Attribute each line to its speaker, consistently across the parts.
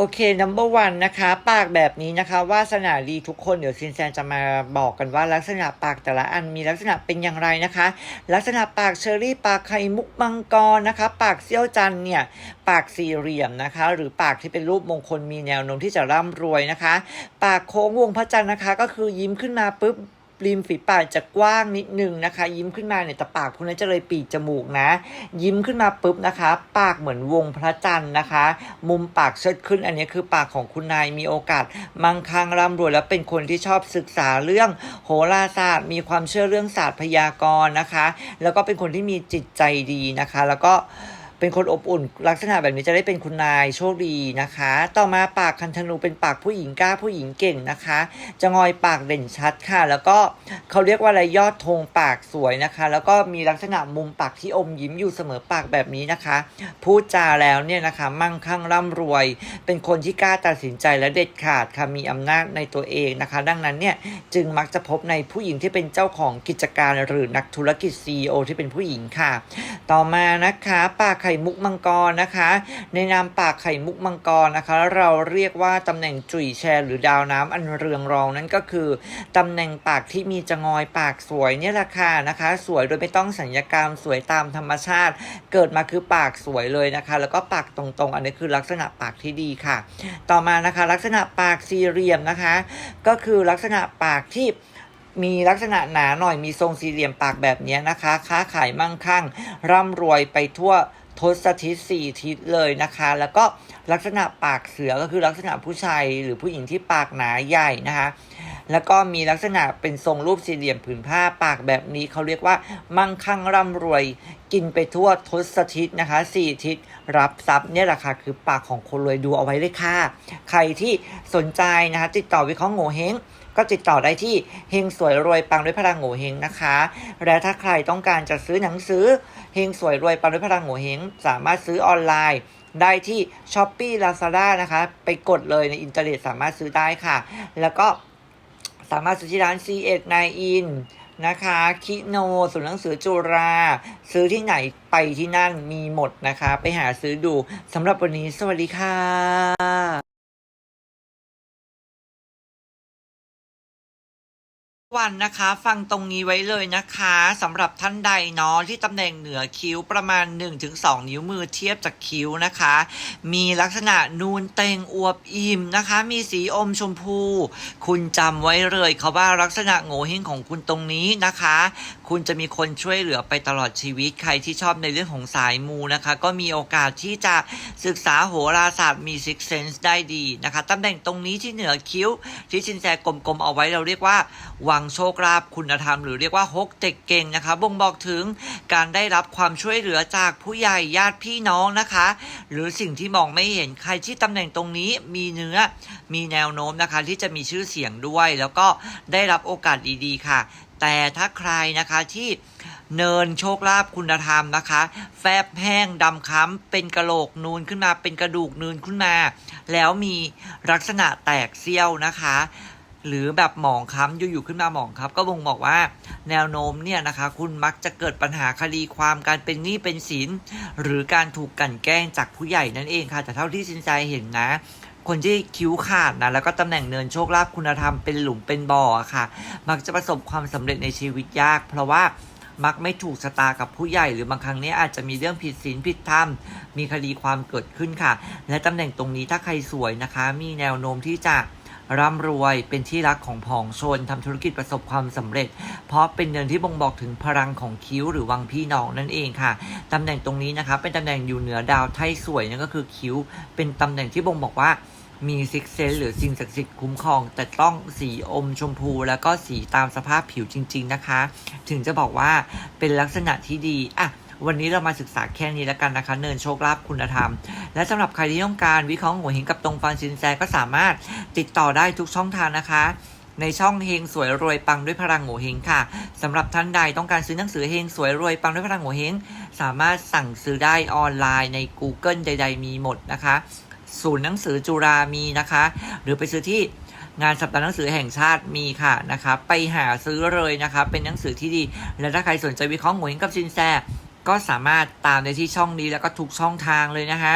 Speaker 1: โอเค number one นะคะ ปากแบบนี้นะคะวาสนาดีทุกคนเดี๋ยวซินแซนจะมาบอกกันว่าลักษณะปากแต่ละอันมีลักษณะเป็นอย่างไรนะคะ ลักษณะปากเชอรี่ปากไข่มุกมังกรนะคะ ปากเซี่ยวจันเนี่ยปากสี่เหลี่ยมนะคะ หรือปากที่เป็นรูปมงคลมีแนวโน้มที่จะร่ำรวยนะคะ ปากโค้งวงพระจันทร์นะคะ ก็คือยิ้มขึ้นมาปุ๊บ ริมฝีปากจะกว้างนิดนึงนะคะ ยิ้มขึ้นมาเนี่ยแต่ปากคุณนั้นจะเลยปีกจมูกนะ ยิ้มขึ้นมาปุ๊บนะคะ ปากเหมือนวงพระจันทร์นะคะ มุมปากเชิดขึ้นอันนี้คือปากของคุณนายมีโอกาสมั่งคั่งร่ำรวยและเป็นคนที่ชอบศึกษาเรื่องโหราศาสตร์ มีความเชื่อเรื่องศาสตร์พยากรณ์นะคะ แล้วก็เป็นคนที่มีจิตใจดีนะคะ แล้วก็ เป็นคนอบอุ่น ลักษณะแบบนี้จะได้เป็นคุณนายโชคดีนะคะ ต่อมาปากคันธนูเป็นปากผู้หญิงกล้าผู้หญิงเก่งนะคะ จะงอยปากเด่นชัดค่ะ แล้วก็เขาเรียกว่าอะไรยอดธงปากสวยนะคะ แล้วก็มีลักษณะมุมปากที่อมยิ้มอยู่เสมอปากแบบนี้นะคะ พูดจาแล้วเนี่ยนะคะ มั่งคั่งร่ำรวย เป็นคนที่กล้าตัดสินใจและเด็ดขาดค่ะมีอำนาจในตัวเองนะคะ ดังนั้นเนี่ยจึงมักจะพบในผู้หญิงที่เป็นเจ้าของกิจการหรือนักธุรกิจ CEO ที่เป็นผู้หญิงค่ะ ต่อมานะคะปากข่มุกมังกรนะคะ ในนามปากไข่มุกมังกรนะคะ เราเรียกว่าตำแหน่งจุ๋ยแชร์หรือดาวน้ำอันเรืองรองนั่นก็คือตำแหน่งปากที่มีจงอยปากสวยเนี่ยแหละค่ะนะคะ สวยโดยไม่ต้องสัญญกรรมสวยตามธรรมชาติ เกิดมาคือปากสวยเลยนะคะ แล้วก็ปากตรงๆ อันนี้คือลักษณะปากที่ดีค่ะ ต่อมานะคะ ลักษณะปากสี่เหลี่ยมนะคะ ก็คือลักษณะปากที่มีลักษณะหนาหน่อยมีทรงสี่เหลี่ยมปากแบบนี้นะคะ ค้าขายมั่งคั่ง ร่ำรวยไปทั่ว ทศทิศสี่ทิศเลยนะคะ แล้วก็ลักษณะปากเสือก็คือลักษณะผู้ชายหรือผู้หญิงที่ปากหนาใหญ่นะคะ แล้วก็มีลักษณะเป็นทรงรูปสี่เหลี่ยมผืนผ้าปากแบบนี้เขาเรียกว่ามั่งคั่งร่ำรวย กินไปทั่วทศทิศนะคะสี่ทิศรับทรัพย์เนี่ยแหละค่ะคือปากของคนรวยดูเอาไว้เลยค่ะ ใครที่สนใจนะคะติดต่อวิเคราะห์โง่เฮงก็ติดต่อได้ที่เฮงสวยรวยปังด้วยพลังโง่เฮงนะคะ และถ้าใครต้องการจะซื้อหนังสือ เฮงสวยรวยปังด้วยพลังโง่เฮงสามารถซื้อออนไลน์ได้ที่ s h อ p e e Lazada นะคะ ไปกดเลยในอินเทอร์เน็ตสามารถซื้อได้ค่ะ แล้วก็สามารถซื้อที่ร้าน c 1 9 in นะคะ คิโนศูนย์หนังสือจุฬาซื้อที่ไหนไปที่นั่นมีหมดนะคะ ไปหาซื้อดูสำหรับวันนี้สวัสดีค่ะ วันนะคะ ฟังตรงนี้ไว้เลยนะคะสำหรับท่านใดเนาะที่ตำแหน่งเหนือคิ้วประมาณ 1-2 นิ้วมือเทียบจากคิ้วนะคะ มีลักษณะนูนเต็งอวบอิ่มนะคะ มีสีอมชมพู คุณจำไว้เลยเขาว่าลักษณะโง่เฮงของคุณตรงนี้นะคะ คุณจะมีคนช่วยเหลือไปตลอดชีวิตใครที่ชอบในเรื่องของสายมูนะคะ ก็มีโอกาสที่จะศึกษาโหราศาสตร์มีซิกเซนส์ได้ดีนะคะตำแหน่งตรงนี้ที่เหนือคิ้ว ที่ชินแจกลมๆเอาไว้เราเรียกว่าวังโชคลาภคุณธรรม หรือเรียกว่าฮกเต็กเก่งนะคะ บ่งบอกถึงการได้รับความช่วยเหลือจากผู้ใหญ่ญาติพี่น้องนะคะ หรือสิ่งที่มองไม่เห็นใครที่ตำแหน่งตรงนี้มีเนื้อมีแนวโน้มนะคะที่จะมีชื่อเสียงด้วย แล้วก็ได้รับโอกาสดีๆค่ะ แต่ถ้าใครนะคะที่เนินโชคลาภคุณธรรมนะคะ แฟบแห้งดำค้ำเป็นกระโหลกนูนขึ้นมาเป็นกระดูกนูนขึ้นมา แล้วมีลักษณะแตกเซี่ยวนะคะ หรือแบบหมองค้ำอยู่ๆขึ้นมาหมองครับ ก็บ่งบอกว่า แนวโน้มเนี่ยนะคะ คุณมักจะเกิดปัญหาคดีความการเป็นหนี้เป็นสินหรือการถูกกลั่นแกล้งจากผู้ใหญ่นั่นเองค่ะ แต่เท่าที่สินใจเห็นนะ คนที่คิ้วขาดนะแล้วก็ตำแหน่งเนินโชคลาภคุณธรรมเป็นหลุมเป็นบ่อค่ะ มักจะประสบความสำเร็จในชีวิตยาก เพราะว่ามักไม่ถูกสตากับผู้ใหญ่ หรือบางครั้งเนี้อาจจะมีเรื่องผิดศีลผิดธรรม มีคดีความเกิดขึ้นค่ะ และตำแหน่งตรงนี้ถ้าใครสวยนะคะ มีแนวโน้มที่จะร่ำรวยเป็นที่รักของผองชนทำธุรกิจประสบความสำเร็จ เพราะเป็นเนินที่บ่งบอกถึงพลังของคิ้วหรือวังพี่น้องนั่นเองค่ะตำแหน่งตรงนี้นะคะเป็นตำแหน่งอยู่เหนือดาวไทยสวยนั่นก็คือคิ้ว เป็นตำแหน่งที่บ่งบอกว่า มีซิกเซนหรือสิ่งศักดิ์สิทธิ์คุ้มครอง แต่ต้องสีอมชมพูแล้วก็สีตามสภาพผิวจริง ๆนะคะ ถึงจะบอกว่าเป็นลักษณะที่ดีอะวันนี้เรามาศึกษาแค่นี้แล้วกันนะคะ เนินโชคลาภคุณธรรม และสำหรับใครที่ต้องการวิเคราะห์หัวหินกับตรงฟันซินแซก็สามารถติดต่อได้ทุกช่องทางนะคะ ในช่องเฮงสวยรวยปังด้วยพลังโงเฮงค่ะสำหรับท่านใดต้องการซื้อหนังสือเฮงสวยรวยปังด้วยพลังโงเฮงสามารถสั่งซื้อได้ออนไลน์ใน Google ใด ๆ มีหมดนะคะ ศูนย์หนังสือจุฬามีนะคะ หรือไปซื้อที่งานสัปดาห์หนังสือแห่งชาติมีค่ะนะคะไปหาซื้อเลยนะคะเป็นหนังสือที่ดี และถ้าใครสนใจวิเคราะห์โงเฮงกับซินแซก็สามารถตามได้ที่ช่องนี้แล้วก็ทุกช่องทางเลยนะคะ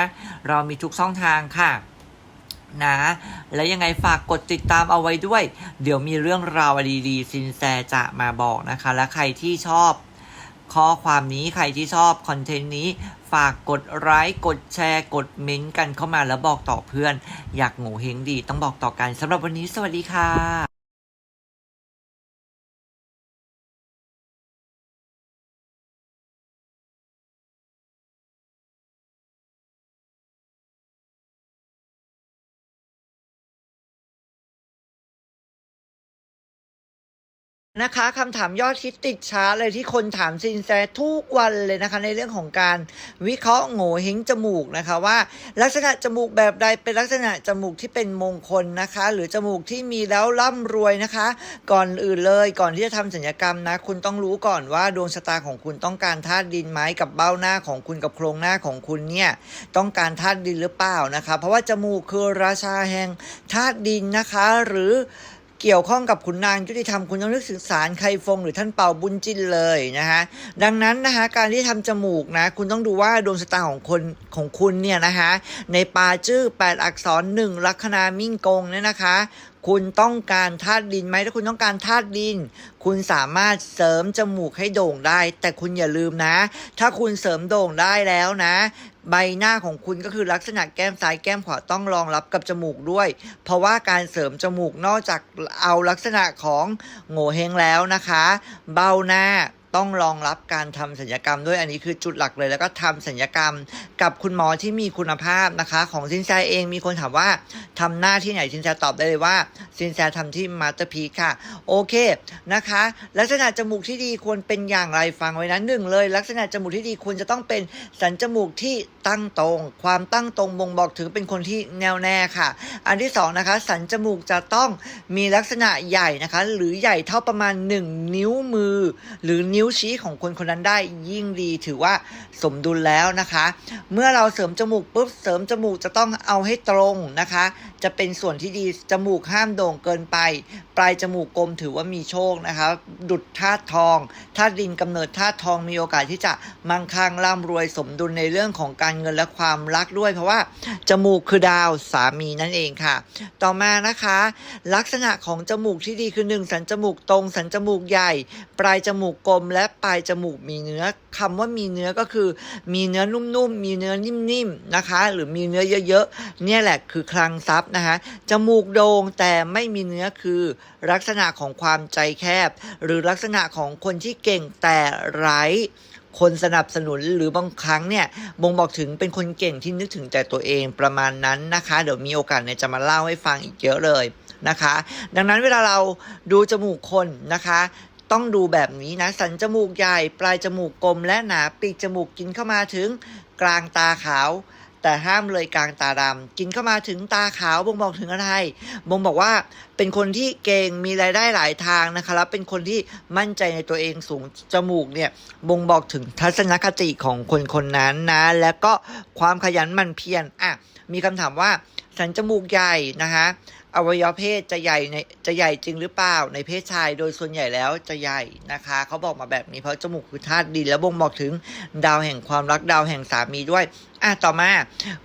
Speaker 1: เรามีทุกช่องทางค่ะนะและยังไงฝากกดติดตามเอาไว้ด้วย เดี๋ยวมีเรื่องราวดีๆซินแซจะมาบอกนะคะ และใครที่ชอบ ข้อความนี้ใครที่ชอบคอนเทนต์นี้ฝากกดไลค์กดแชร์กดเม้นต์กันเข้ามาแล้วบอกต่อเพื่อน อยากโง่เฮงดี ต้องบอกต่อกันสำหรับวันนี้สวัสดีค่ะ นะคะคำถามยอดฮิตติดชาร์ตเลยที่คนถามซินแซทุกวันเลยนะคะ ในเรื่องของการวิเคราะห์โง่เฮงจมูกนะคะว่า ลักษณะจมูกแบบใดเป็นลักษณะจมูกที่เป็นมงคลนะคะ หรือจมูกที่มีแล้วร่ำรวยนะคะ ก่อนอื่นเลยก่อนที่จะทำศัลยกรรมนะ คุณต้องรู้ก่อนว่าดวงชะตาของคุณต้องการธาตุดินไหมกับเบ้าหน้าของคุณกับโครงหน้าของคุณเนี่ยต้องการธาตุดินหรือเปล่านะคะ เพราะว่าจมูกคือราชาแห่งธาตุดินนะคะหรือ เกี่ยวข้องกับขุนนางยุติธรรมคุณต้องนึกถึงสารไคฟงหรือท่านเป่าบุญจินเลยนะฮะดังนั้นนะคะการที่ทำจมูกนะคุณต้องดูว่าดวงชะตาของคนของคุณเนี่ยนะคะในปาจื้อ8อักษร1ลัคนามิ่งกงเนี่ยนะคะ คุณต้องการธาตุดินไหมถ้าคุณต้องการธาตุดิน คุณสามารถเสริมจมูกให้โด่งได้ แต่คุณอย่าลืมนะ ถ้าคุณเสริมโด่งได้แล้วนะ ใบหน้าของคุณก็คือลักษณะแก้มซ้ายแก้มขวาต้องรองรับกับจมูกด้วย เพราะว่าการเสริมจมูกนอกจากเอาลักษณะของโง่เฮงแล้วนะคะ เบ้าหน้า ต้องรองรับการทำศัลยกรรมด้วยอันนี้คือจุดหลักเลย แล้วก็ทำศัลยกรรมกับคุณหมอที่มีคุณภาพนะคะ ของซินแซเองมีคนถามว่าทำหน้าที่ไหนซินแซตอบได้เลยว่าซินแซทำที่มาสเตอร์พีค่ะ โอเคนะคะ ลักษณะจมูกที่ดีควรเป็นอย่างไรฟังไว้นะหนึ่งเลย ลักษณะจมูกที่ดีควรจะต้องเป็นสันจมูกที่ตั้งตรง ความตั้งตรงบ่งบอกถึงเป็นคนที่แน่วแน่ค่ะ อันที่สองนะคะ สันจมูกจะต้องมีลักษณะใหญ่นะคะ หรือใหญ่เท่าประมาณ 1 นิ้วมือ หรือนิ้ว้วชี้ของคนคนนั้นได้ยิ่งดีถือว่าสมดุลแล้วนะคะ เมื่อเราเสริมจมูกปุ๊บเสริมจมูกจะต้องเอาให้ตรงนะคะ จะเป็นส่วนที่ดีจมูกห้ามโด่งเกินไป ลายจมูกกลมถือว่ามีโชคนะคะดุดธาตุทองธาตุดินกำเนิดธาตุทองมีโอกาสที่จะมั่งคั่งร่ำรวยสมดุลในเรื่องของการเงินและความรักด้วย เพราะว่าจมูกคือดาวสามีนั่นเองค่ะ ต่อมานะคะ ลักษณะของจมูกที่ดีคือหนึ่งสันจมูกตรง สันจมูกใหญ่ ปลายจมูกกลม และปลายจมูกมีเนื้อคำว่ามีเนื้อก็คือ มีเนื้อนุ่มๆมีเนื้อนิ่มๆนะคะ หรือมีเนื้อเยอะๆเนี่ยแหละคือคลังทรัพย์นะคะจมูกโด่งแต่ไม่มีเนื้อคือลักษณะของความใจแคบ หรือลักษณะของคนที่เก่งแต่ไร้คนสนับสนุนหรือบางครั้งเนี่ยบ่งบอกถึงเป็นคนเก่งที่นึกถึงแต่ตัวเองประมาณนั้นนะคะ เดี๋ยวมีโอกาสเนี่ยจะมาเล่าให้ฟังอีกเยอะเลยนะคะ ดังนั้นเวลาเราดูจมูกคนนะคะ ต้องดูแบบนี้นะ สันจมูกใหญ่ ปลายจมูกกลมและหนาปีกจมูกกินเข้ามาถึงกลางตาขาว แต่ห้ามเลยกลางตาดำกินเข้ามาถึงตาขาวบ่งบอกถึงอะไรบ่งบอกว่าเป็นคนที่เก่งมีรายได้หลายทางนะคะแล้วเป็นคนที่มั่นใจในตัวเองสูงจมูกเนี่ยบ่งบอกถึงทัศนคติของคนคนนั้นนะแล้วก็ความขยันหมั่นเพียรอะมีคำถามว่าสันจมูกใหญ่นะคะ อวัยวะเพศจะใหญ่ในจะใหญ่จริงหรือเปล่าในเพศชาย โดยส่วนใหญ่แล้วจะใหญ่นะคะเขาบอกมาแบบนี้เพราะจมูกคือธาตุดินแล้วบ่งบอกถึงดาวแห่งความรักดาวแห่งสามีด้วยอะต่อมา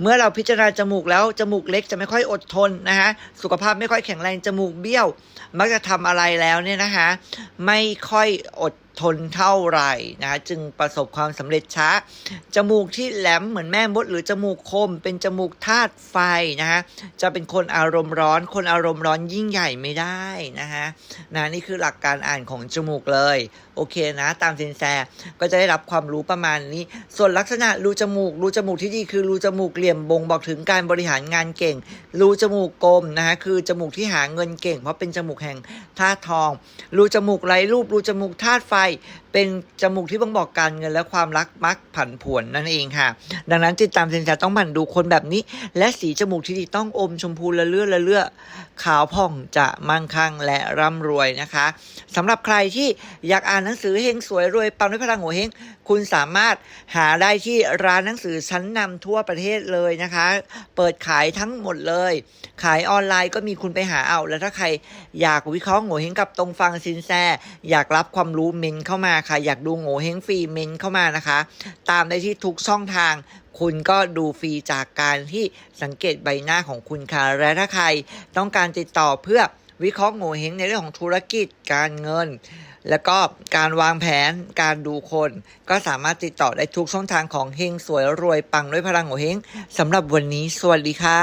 Speaker 1: เมื่อเราพิจารณาจมูกแล้วจมูกเล็กจะไม่ค่อยอดทนนะคะสุขภาพไม่ค่อยแข็งแรงจมูกเบี้ยว มักจะทำอะไรแล้วเนี่ยนะคะไม่ค่อยอด ทนเท่าไหร่นะคะจึงประสบความสำเร็จช้า จมูกที่แหลมเหมือนแม่มด หรือจมูกคม เป็นจมูกธาตุไฟนะคะจะเป็นคนอารมณ์ร้อน คนอารมณ์ร้อนยิ่งใหญ่ไม่ได้นะฮะนะนี่คือหลักการอ่านของจมูกเลย โอเคนะ ตามสินแสก็จะได้รับความรู้ประมาณนี้ ส่วนลักษณะรูจมูก รูจมูกที่ดีคือรูจมูกเหลี่ยมบ่งบอกถึงการบริหารงานเก่ง รูจมูกกลมนะคะคือจมูกที่หาเงินเก่ง เพราะเป็นจมูกแห่งธาตุทอง รูจมูกไร้รูป รูจมูกธาตุไฟ เป็นจมูกที่บ่งบอกการเงินและความรักมักผันผวนนั่นเองค่ะ ดังนั้นติดตามสินแสต้องหมั่นดูคนแบบนี้ และสีจมูกที่ดีต้องอมชมพูละเลือละเลือขาวผ่องจะมั่งคั่งและร่ำรวยนะคะสำหรับใครที่อยากอ่านหนังสือเฮงสวยรวยปังด้วยพลังหัวเฮงคุณสามารถหาได้ที่ร้านหนังสือชั้นนำทั่วประเทศเลยนะคะ เปิดขายทั้งหมดเลย ขายออนไลน์ก็มีคุณไปหาเอา แล้วถ้าใครอยากวิเคราะห์โง่เฮงกับตรงฟังซินแซอยากรับความรู้เมนเข้ามาค่ะ อยากดูโง่เฮงฟรีเมนเข้ามานะคะ ตามได้ที่ทุกช่องทางคุณก็ดูฟรีจากการที่สังเกตใบหน้าของคุณค่ะ และถ้าใครต้องการติดต่อเพื่อ วิเคราะห์โง่เฮงในเรื่องของธุรกิจการเงิน แล้วก็การวางแผนการดูคน ก็สามารถติดต่อได้ทุกช่องทางของเฮงสวยรวยปังด้วยพลังโง่เฮงสำหรับวันนี้ สวัสดีค่ะ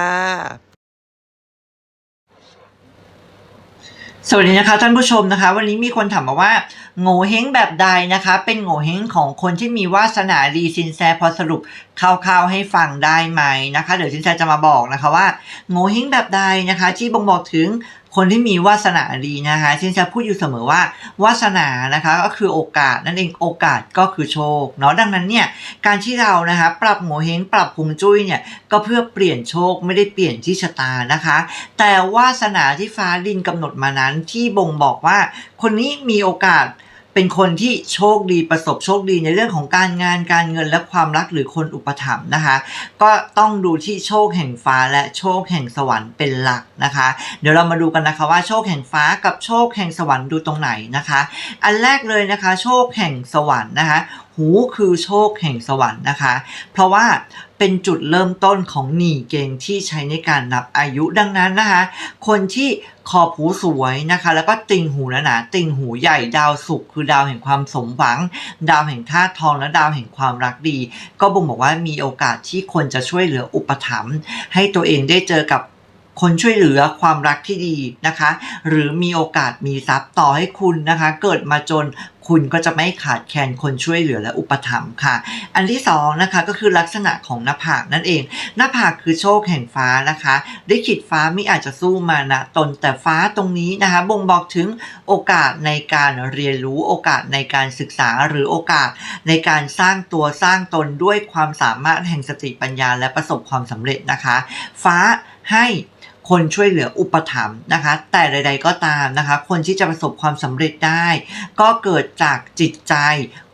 Speaker 1: สวัสดีนะคะท่านผู้ชมนะคะ วันนี้มีคนถามมาว่าโง่เฮงแบบใดนะคะ เป็นโง่เฮงของคนที่มีวาสนาดีสินแสพอสรุปคร่าวๆให้ฟังได้ไหมนะคะ เดี๋ยวสินแสจะมาบอกนะคะว่าโง่เฮงแบบใดนะคะ ที่บ่งบอกถึง คนที่มีวาสนาดีนะคะชินจะพูดอยู่เสมอว่าวาสนานะคะก็คือโอกาสนั่นเองโอกาสก็คือโชคเนาะดังนั้นเนี่ยการที่เรานะคะปรับโง่เฮงปรับพุงจุ้ยเนี่ยก็เพื่อเปลี่ยนโชคไม่ได้เปลี่ยนที่ชะตานะคะ แต่วาสนาที่ฟ้าดินกำหนดมานั้นที่บ่งบอกว่า คนนี้มีโอกาส เป็นคนที่โชคดีประสบโชคดีในเรื่องของการงานการเงินและความรักหรือคนอุปถัมภ์นะคะ ก็ต้องดูที่โชคแห่งฟ้าและโชคแห่งสวรรค์เป็นหลักนะคะ เดี๋ยวเรามาดูกันนะคะว่าโชคแห่งฟ้ากับโชคแห่งสวรรค์ดูตรงไหนนะคะ อันแรกเลยนะคะ โชคแห่งสวรรค์นะคะ หูคือโชคแห่งสวรรค์นะคะ เพราะว่าเป็นจุดเริ่มต้นของหนีเกณฑ์ที่ใช้ในการนับอายุดังนั้นนะคะ คนที่ขอบหูสวยนะคะ แล้วก็ติ่งหูหนาๆติ่งหูใหญ่ดาวศุกร์คือดาวแห่งความสมหวัง ดาวแห่งธาทองและดาวแห่งความรักดี ก็บ่งบอกว่ามีโอกาสที่คนจะช่วยเหลืออุปถัมภ์ให้ตัวเองได้เจอกับ คนช่วยเหลือความรักที่ดีนะคะ หรือมีโอกาสมีทรัพย์ต่อให้คุณนะคะ เกิดมาจนคุณก็จะไม่ขาดแคลนคนช่วยเหลือและอุปถัมภ์ค่ะ อันที่สองนะคะก็คือลักษณะของหน้าผากนั่นเอง หน้าผากคือโชคแห่งฟ้านะคะ ได้ขิดฟ้าไม่อาจจะสู้มานะตนแต่ฟ้าตรงนี้นะคะ บ่งบอกถึงโอกาสในการเรียนรู้โอกาสในการศึกษาหรือโอกาสในการสร้างตัวสร้างตนด้วยความสามารถแห่งสติปัญญาและประสบความสำเร็จนะคะ ฟ้าให้ คนช่วยเหลืออุปถัมภ์นะคะ แต่ใด ๆก็ตามนะคะ คนที่จะประสบความสำเร็จได้ ก็เกิดจากจิตใจ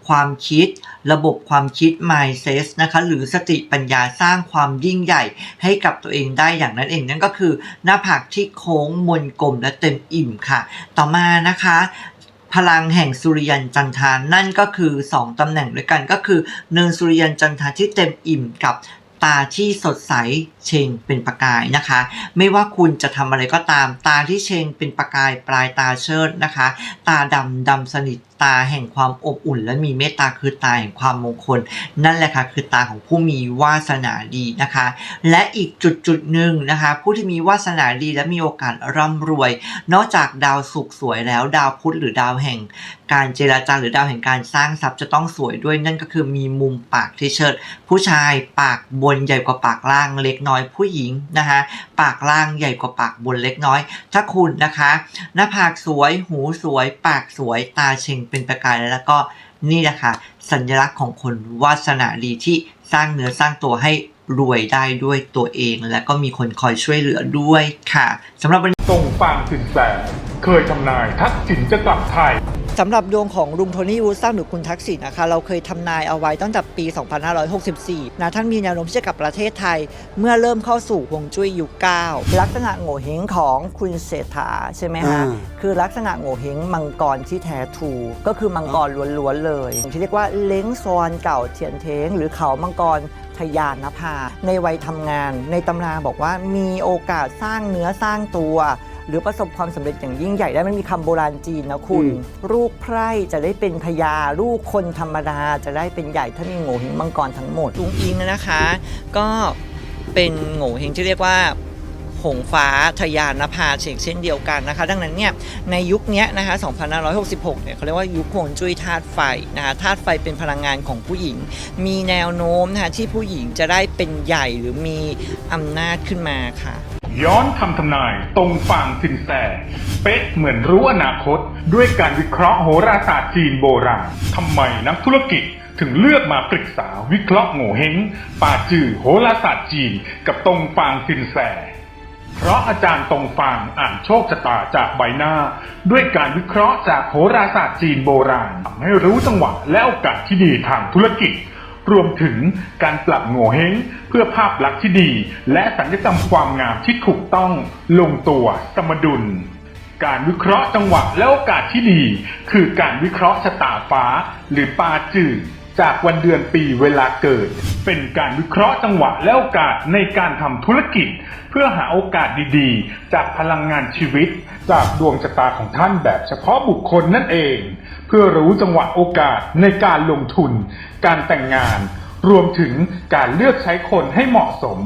Speaker 1: ความคิด ระบบความคิด mindset นะคะ หรือสติปัญญาสร้างความยิ่งใหญ่ให้กับตัวเองได้อย่างนั้นเองนั่นก็คือ หน้าผากที่โค้งมนกลมและเต็มอิ่มค่ะ ต่อมานะคะพลังแห่งสุริยันจันทานั่นก็คือ 2 ตำแหน่งด้วยกันก็คือเนินสุริยันจันทาที่เต็มอิ่มกับตาที่สดใสเชงเป็นประกายนะคะ ไม่ว่าคุณจะทำอะไรก็ตาม ตาที่เชงเป็นประกายปลายตาเชิดนะคะ ตาดำดำสนิทตาแห่งความอบอุ่น และมีเมตตาคือตาแห่งความมงคล นั่นแหละค่ะคือตาของผู้มีวาสนาดีนะคะ และอีกจุดจุดหนึ่งนะคะ ผู้ที่มีวาสนาดีและมีโอกาสร่ำรวย นอกจากดาวศุกร์สวยแล้วดาวพุธหรือดาวแห่ง การเจราจาหรือดาวแห่งการสร้างทรัพย์จะต้องสวยด้วยนั่นก็คือมีมุมปากที่เชิด ผู้ชายปากบนใหญ่กว่าปากล่างเล็กน้อยน้อยผู้หญิงนะคะ ปากล่างใหญ่กว่าปากบนเล็กน้อย ถ้าคุณนะคะ หน้าผากสวย หูสวย ปากสวย ตาเชงเป็นประกายแล้วก็นี่แหละค่ะสัญลักษณ์ของคนวาสนาดีที่สร้างเนื้อสร้างตัวให้รวยได้ด้วยตัวเอง และก็มีคนคอยช่วยเหลือด้วยค่ะสำหรับวัน
Speaker 2: ตรงฟางถึงแส เคยทำนายทักษิณจะกลับไทย
Speaker 1: สำหรับดวงของลุงโทนี่วูดซัมหรือคุณทักษิณนะคะ เราเคยทำนายเอาไว้ตั้งแต่ปี 2564 นะท่านมีแนวโน้มที่จะกลับประเทศไทย เมื่อเริ่มเข้าสู่ฮวงจุ้ยยุคเก้าลักษณะโง่เฮงของคุณเศรษฐาใช่ไหมฮะ
Speaker 3: อ่า
Speaker 1: คือลักษณะโง่เฮงมังกรที่แท้ทรูก็คือมังกรล้วนๆเลยที่เรียกว่าเล้งซอนเก่าเทียนเทง หรือเขามังกรทยานนภาในวัยทำงาน ในตำราบอกว่ามีโอกาสสร้างเนื้อสร้างตัว หรือประสบความสำเร็จอย่างยิ่งใหญ่ได้มันมีคำโบราณจีนนะคุณ
Speaker 3: อืม
Speaker 1: ลูกไพร่จะได้เป็นพญาลูกคนธรรมดาจะได้เป็นใหญ่ถ้ามีโง่เฮงมังกรทั้งหมดลุงอิงนะคะ ก็เป็นโง่เฮงที่เรียกว่าหงฟ้าทยานนภาเช่นเช่นเดียวกันนะคะ ดังนั้นเนี่ยในยุคเนี้ยนะคะ 2566 เนี่ยเขาเรียกว่ายุคฮวงจุ้ยธาตุไฟนะคะธาตุไฟเป็นพลังงานของผู้หญิง มีแนวโน้มนะคะที่ผู้หญิงจะได้เป็นใหญ่หรือมีอำนาจขึ้นมาค่ะ
Speaker 2: ย้อนคำทำนายตรงฟางสินแสเป๊ะเหมือนรู้อนาคต ด้วยการวิเคราะห์โหราศาสตร์จีนโบราณทำไมนักธุรกิจถึงเลือกมาปรึกษาวิเคราะห์โง่เฮงป่าจื่อโหราศาสตร์จีน กับตรงฟางสินแส เพราะอาจารย์ตรงฟางอ่านโชคชะตาจากใบหน้า ด้วยการวิเคราะห์จากโหราศาสตร์จีนโบราณทำให้รู้จังหวะและโอกาสที่ดีทางธุรกิจ รวมถึงการปรับโง่เฮงเพื่อภาพลักษณ์ที่ดี และสัญญกรรมความงามที่ถูกต้องลงตัวสมดุล การวิเคราะห์จังหวะและโอกาสที่ดี คือการวิเคราะห์ชะตาฟ้า หรือปาจืดจากวันเดือนปีเวลาเกิด เป็นการวิเคราะห์จังหวะและโอกาสในการทำธุรกิจ เพื่อหาโอกาสดีๆ จากพลังงานชีวิต จากดวงชะตาของท่านแบบเฉพาะบุคคลนั่นเอง เพื่อรู้จังหวะโอกาสในการลงทุน การแต่งงาน รวมถึงการเลือกใช้คนให้เหมาะสม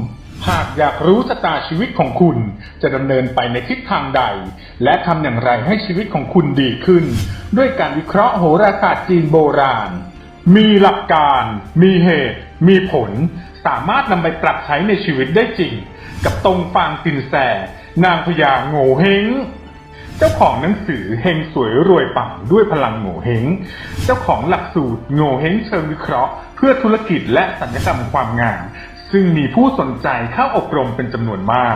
Speaker 2: หากอยากรู้ชะตาชีวิตของคุณ จะดำเนินไปในทิศทางใด และทำอย่างไรให้ชีวิตของคุณดีขึ้น ด้วยการวิเคราะห์โหราศาสตร์จีนโบราณ มีหลักการ มีเหตุ มีผล สามารถนำไปปรับใช้ในชีวิตได้จริง กับตรงฟางตินแสนางพญาโง่เฮง เจ้าของหนังสือเฮงสวยรวยปังด้วยพลังโง่เฮง เจ้าของหลักสูตรโง่เฮงเชิงวิเคราะห์ เพื่อธุรกิจและสัญญกรรมความงาม ซึ่งมีผู้สนใจเข้าอบรมเป็นจำนวนมาก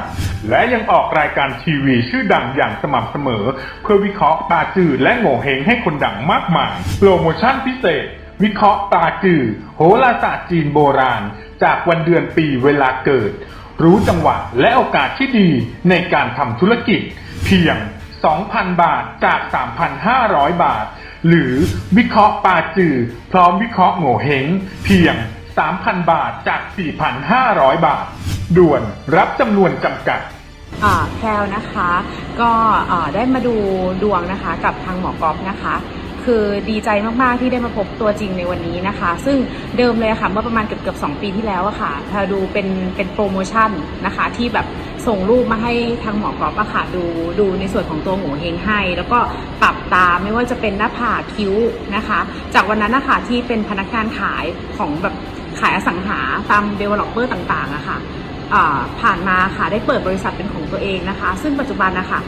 Speaker 2: และยังออกรายการทีวีชื่อดังอย่างสม่ำเสมอ เพื่อวิเคราะห์ตาจืดและโง่เฮงให้คนดังมากมาย โปรโมชั่นพิเศษ วิเคราะห์ตาจืดโหราศาสตร์จีนโบราณ จากวันเดือนปีเวลาเกิด รู้จังหวะและโอกาสที่ดีในการทำธุรกิจ เพียง 2,000 บาทจาก 3,500 บาท หรือวิเคราะห์ปาจือ พร้อมวิเคราะห์โง่เฮงเพียง 3,000 บาทจาก 4,500 บาท ด่วนรับจำนวนจำกัด
Speaker 3: แพลวนะคะ ก็ได้มาดูดวงนะคะ กับทางหมอกอบนะคะ คือดีใจมากๆที่ได้มาพบตัวจริงในวันนี้นะคะ ซึ่งเดิมเลยค่ะเมื่อประมาณเกือบเกือบสปีที่แล้วอะค่ะแพลวดูเป็นเป็นโปรโมชั่นนะคะที่แบบส่งรูปมาให้ทางหมอกอฟอะค่ะดูดูในส่วนของตัวหมูเฮงให้ แล้วก็ปรับตาไม่ว่าจะเป็นหน้าผากคิ้วนะคะ จากวันนั้นนะคะที่เป็นพนักงานขายของแบบขายอสังหาตาม developer ต่างๆอะค่ะอ่าผ่านมาค่ะได้เปิดบริษัทเป็นของตัวเองนะคะ ซึ่งปัจจุบันนะคะ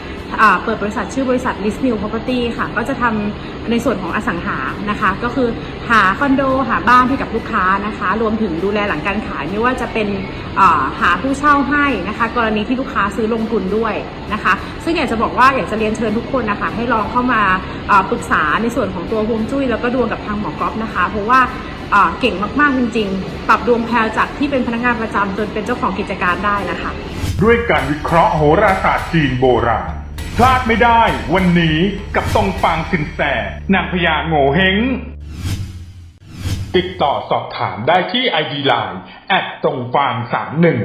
Speaker 3: เปิดบริษัทชื่อบริษัท List New Property ค่ะ ก็จะทำในส่วนของอสังหานะคะ ก็คือหาคอนโด หาบ้านให้กับลูกค้านะคะ รวมถึงดูแลหลังการขายไม่ว่าจะเป็นหาผู้เช่าให้นะคะ กรณีที่ลูกค้าซื้อลงทุนด้วยนะคะ ซึ่งอยากจะบอกว่าอยากจะเรียนเชิญทุกคนนะคะ ให้ลองเข้ามาปรึกษาในส่วนของตัวฮวงจุ้ยแล้วก็ดวงกับทางหมอกรอบนะคะ เพราะว่าเก่งมากๆจริง ๆ ปรับดวงแพลจากที่เป็นพนักงานประจำจนเป็นเจ้าของกิจการได้นะคะ
Speaker 2: ด้วยการวิเคราะห์โหราศาสตร์จีนโบราณ ลาดไม่ได้วันนี้กับตรงฟางสินแสนางพญาโง่เฮงติดต่อสอบถามได้ที่ไอดีไลน์แอดตรงฟางสามหนึ่ง